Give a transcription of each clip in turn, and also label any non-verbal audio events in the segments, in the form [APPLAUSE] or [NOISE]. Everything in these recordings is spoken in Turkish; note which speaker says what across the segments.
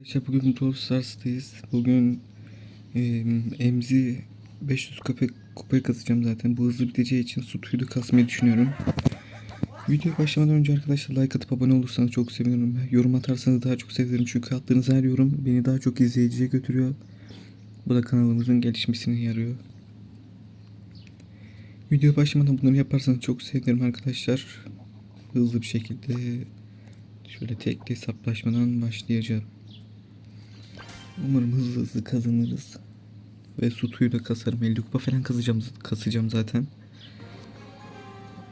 Speaker 1: Arkadaşlar bugün Brawl Stars'tayız. Bugün e, Emzi 500 kupa, kupaya kasacağım zaten. Bu hızlı biteceği için Sutu'yu da kasmayı düşünüyorum. Videoya başlamadan önce arkadaşlar like atıp abone olursanız çok sevinirim. Yorum atarsanız daha çok sevinirim. Çünkü attığınız her yorum beni daha çok izleyiciye götürüyor. Bu da kanalımızın gelişmesine yarıyor. Videoya başlamadan bunları yaparsanız çok sevinirim arkadaşlar. Hızlı bir şekilde şöyle tekli hesaplaşmadan başlayacağım. Umarım hızlı hızlı kazanırız. Ve Sutu'yu da kasarım. 50 kupa falan kasacağım, kasacağım zaten.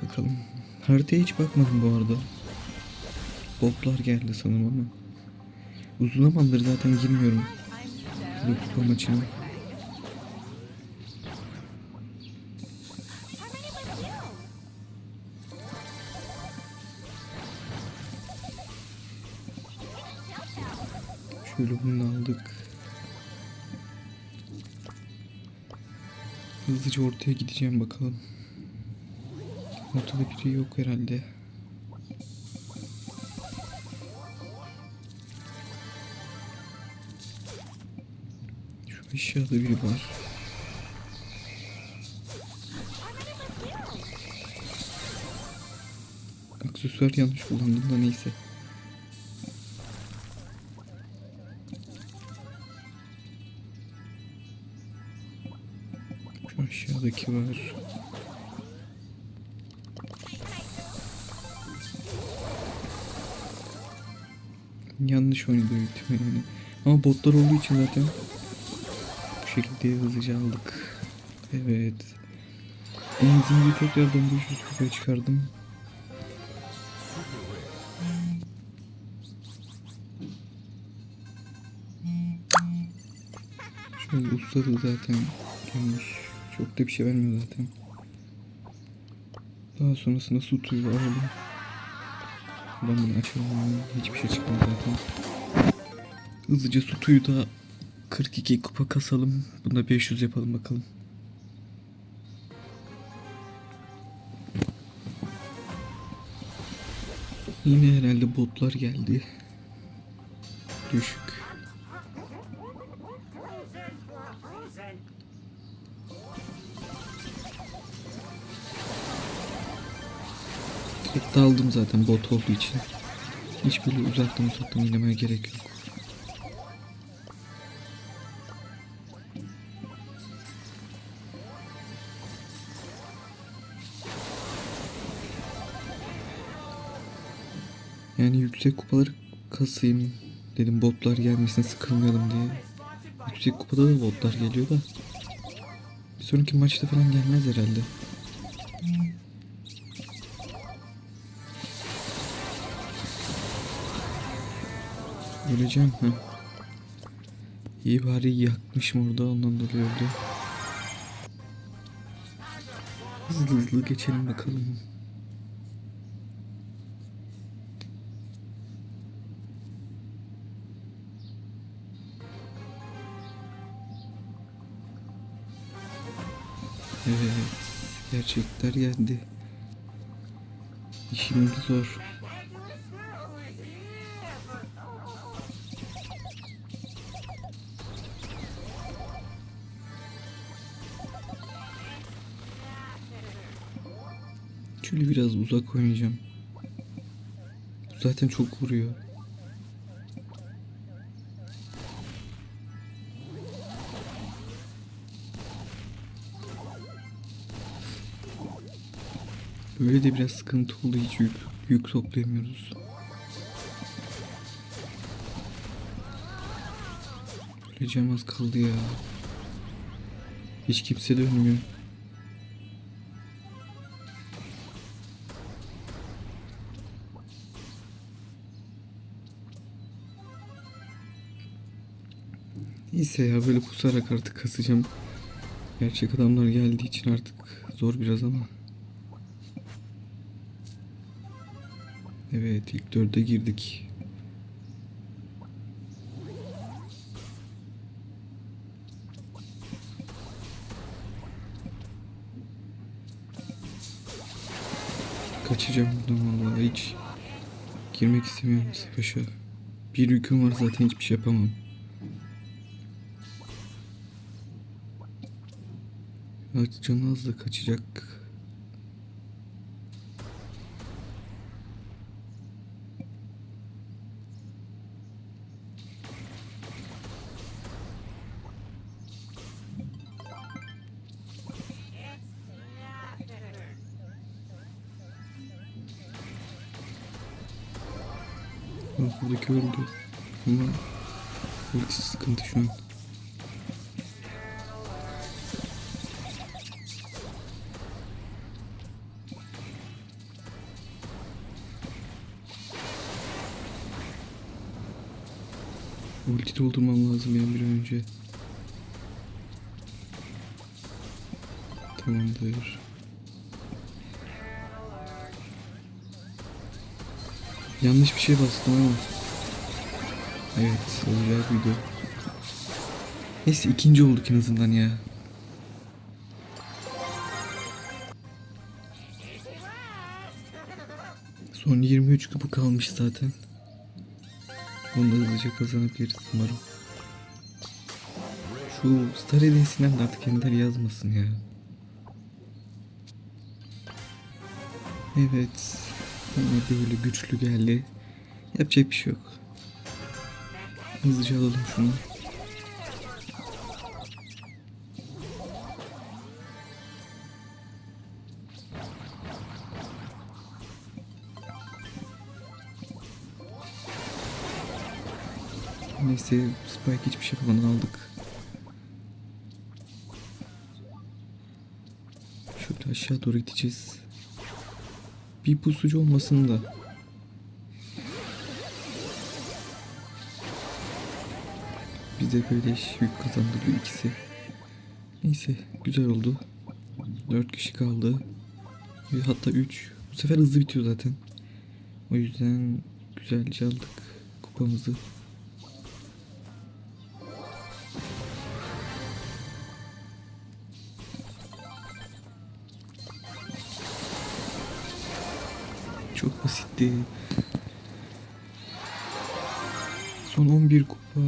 Speaker 1: Bakalım. Haritaya hiç bakmadım bu arada. Botlar geldi sanırım ama. Uzun zamandır zaten girmiyorum. 50 kupa maçına. Şöyle bunu aldık. Hızlıca ortaya gideceğim bakalım. Ortada biri yok herhalde. Şu aşağıda biri var. Aksesuar yanlış kullandım da neyse. Şu aşağıdaki var. Yanlış oynadı ihtimalle. Ama botlar olduğu için zaten bu şekilde hızlıca aldık. Evet. Benzinliği tekrardan 500 kupaya çıkardım. Şöyle ustadı zaten gelmiş. Çok da bir şey vermiyor zaten. Daha sonrasında su tuyu alalım. Ben bunu açalım. Hiçbir şey çıkmadı zaten. Hızlıca su tuyu da 42 kupa kasalım. Bunda 500 yapalım bakalım. Yine herhalde botlar geldi. Düşük. Direkt aldım zaten bot olduğu için. Hiç böyle uzaktan uzaktan oynamaya gerek yok. Yani yüksek kupaları kasayım dedim botlar gelmesin sıkılmayalım diye. Yüksek kupada da botlar geliyor da. Bir sonraki maçta falan gelmez herhalde. Öleceğim ha. İyi bari yakmışım orada ondan dolayı öldü. Hızlı hızlı geçelim bakalım. Evet, gerçekler geldi. İşimiz zor. Şöyle biraz uzak oynayacağım. Zaten çok vuruyor. Böyle de biraz sıkıntı oldu. Hiç yük, yük toplayamıyoruz. Öleceğim az kaldı ya. Hiç kimse de Neyse ya böyle pusarak artık kasacağım. Gerçek adamlar geldiği için artık zor biraz ama. Evet ilk dörde girdik. Kaçacağım buradan vallahi hiç girmek istemiyorum savaşa. Bir yüküm var zaten hiçbir şey yapamam. Ya canı hızlı kaçacak. Buradaki öldü. Ama ultisi sıkıntı şu an. Ulti doldurmam lazım benim bir önce. Tamamdır. Yanlış bir şey bastım ama. Evet, olacak video. Neyse ikinci olduk en azından ya. Son 23 kapı kalmış zaten. Da hızlıca kazanabiliriz umarım. Şu Star Hediyesi'nden de artık kendileri yazmasın ya. Evet. Yine böyle güçlü geldi. Yapacak bir şey yok. Hızlıca alalım şunu. Neyse Spike hiçbir şey yapmadan aldık. Şöyle aşağı doğru gideceğiz. Bir pusucu olmasın da. Bize böyle iş yük kazandırıyor ikisi. Neyse güzel oldu. 4 kişi kaldı. Hatta 3. Bu sefer hızlı bitiyor zaten. O yüzden güzelce aldık kupamızı. Çok basitti. Son 11 kupa.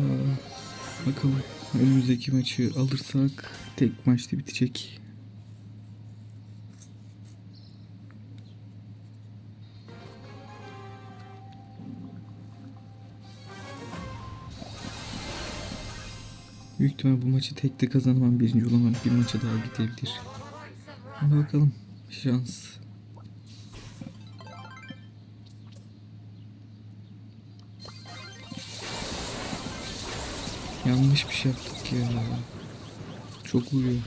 Speaker 1: Bakalım önümüzdeki maçı alırsak tek maçta bitecek. Büyük ihtimal bu maçı tek de kazanamam. Birinci olamam. Bir maça daha gidebilir. Bakalım. Şans. Yanlış bir şey yaptık ya. Çok vuruyor.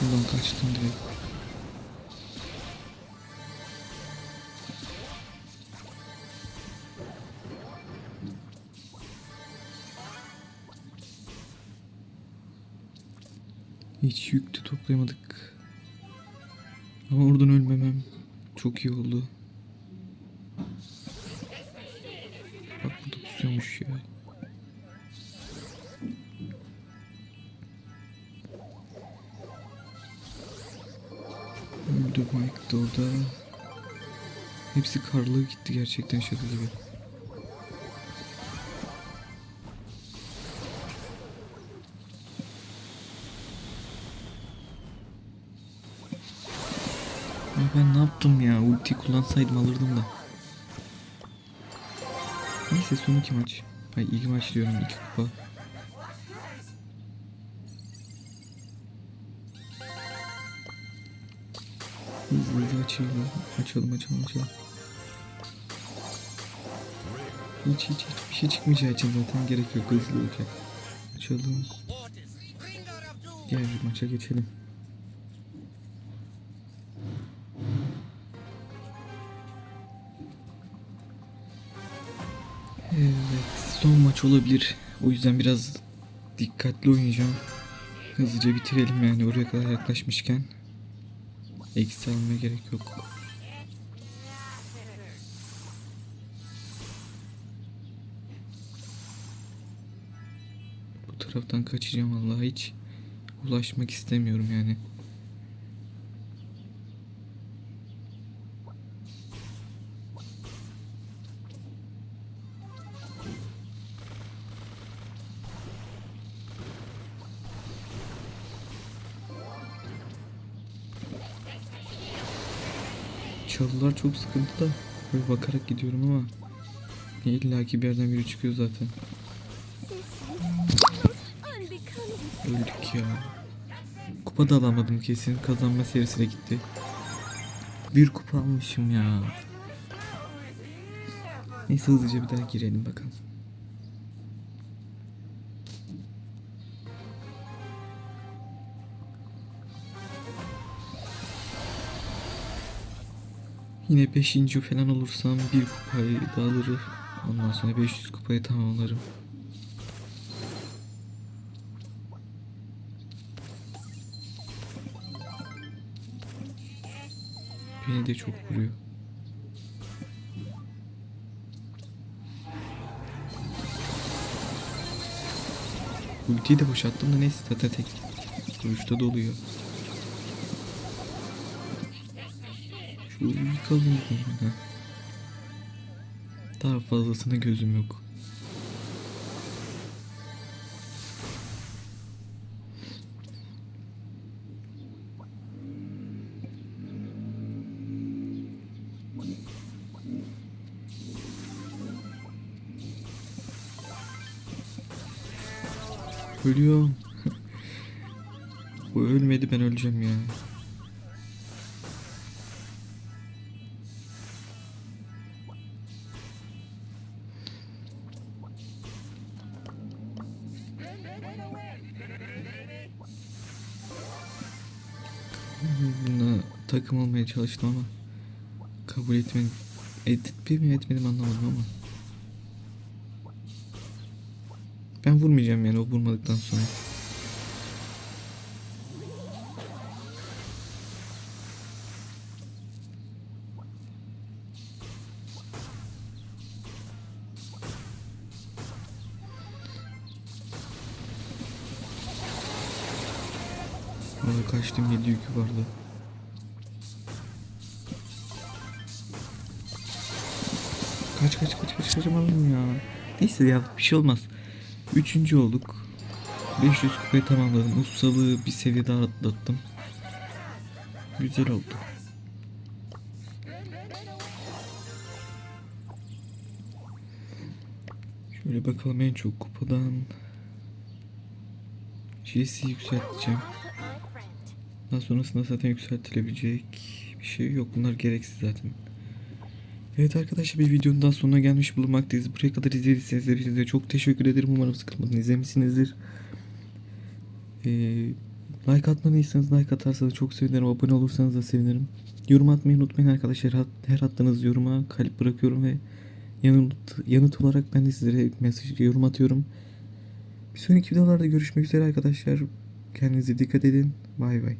Speaker 1: Buradan kaçtım direkt. Hiç yük de toplayamadık. Ama oradan ölmemem çok iyi oldu. Pusuyormuş ya. Öldü Mike de orada. Hepsi karlı gitti gerçekten şaka gibi. Ben ne yaptım ya? Ulti kullansaydım alırdım da. Neyse son iki maç. Ay ilk maç diyorum iki kupa. Hızlı hızlı açalım. Açalım açalım açalım. Hiç hiç hiçbir şey çıkmayacağı için zaten gerek yok hızlı olacak. Açalım. Diğer maça geçelim. Maç olabilir. O yüzden biraz dikkatli oynayacağım. Hızlıca bitirelim yani oraya kadar yaklaşmışken. Eksi almaya gerek yok. Bu taraftan kaçacağım vallahi hiç ulaşmak istemiyorum yani. Çalılar çok sıkıntı da. Böyle bakarak gidiyorum ama. Ne illaki bir yerden biri çıkıyor zaten. Öldük ya. Kupa da alamadım kesin. Kazanma serisine gitti. Bir kupa almışım ya. Neyse hızlıca bir daha girelim bakalım. Yine 5. falan olursam bir kupayı da alırım. Ondan sonra 500 kupayı tamamlarım. Beni de çok vuruyor. Ultiyi de boşalttım da neyse zaten tek vuruşta doluyor. Yıkalım bunu. Daha fazlasına gözüm yok. Ölüyorum. [LAUGHS] Bu ölmedi ben öleceğim ya. Bununla takım olmaya çalıştım ama kabul etmedim. Ettim mi etmedim anlamadım ama. Ben vurmayacağım yani o vurmadıktan sonra. Orada kaçtım 7 yükü vardı. Kaç kaç kaç kaç kaçamadım ya. Neyse ya bir şey olmaz. Üçüncü olduk. 500 kupayı tamamladım. Ustalığı bir seviye daha atlattım. Güzel oldu. Şöyle bakalım en çok kupadan Jesse'yi yükselteceğim. Daha sonrasında zaten yükseltilebilecek bir şey yok. Bunlar gereksiz zaten. Evet arkadaşlar bir videonun daha sonuna gelmiş bulunmaktayız. Buraya kadar izlediyseniz de size çok teşekkür ederim. Umarım sıkılmadan izlemişsinizdir. Ee, like atmadıysanız like atarsanız çok sevinirim. Abone olursanız da sevinirim. Yorum atmayı unutmayın arkadaşlar. Her attığınız yoruma kalp bırakıyorum ve yanıt, yanıt olarak ben de sizlere mesaj yorum atıyorum. Bir sonraki videolarda görüşmek üzere arkadaşlar. Kendinize dikkat edin. Bay bay.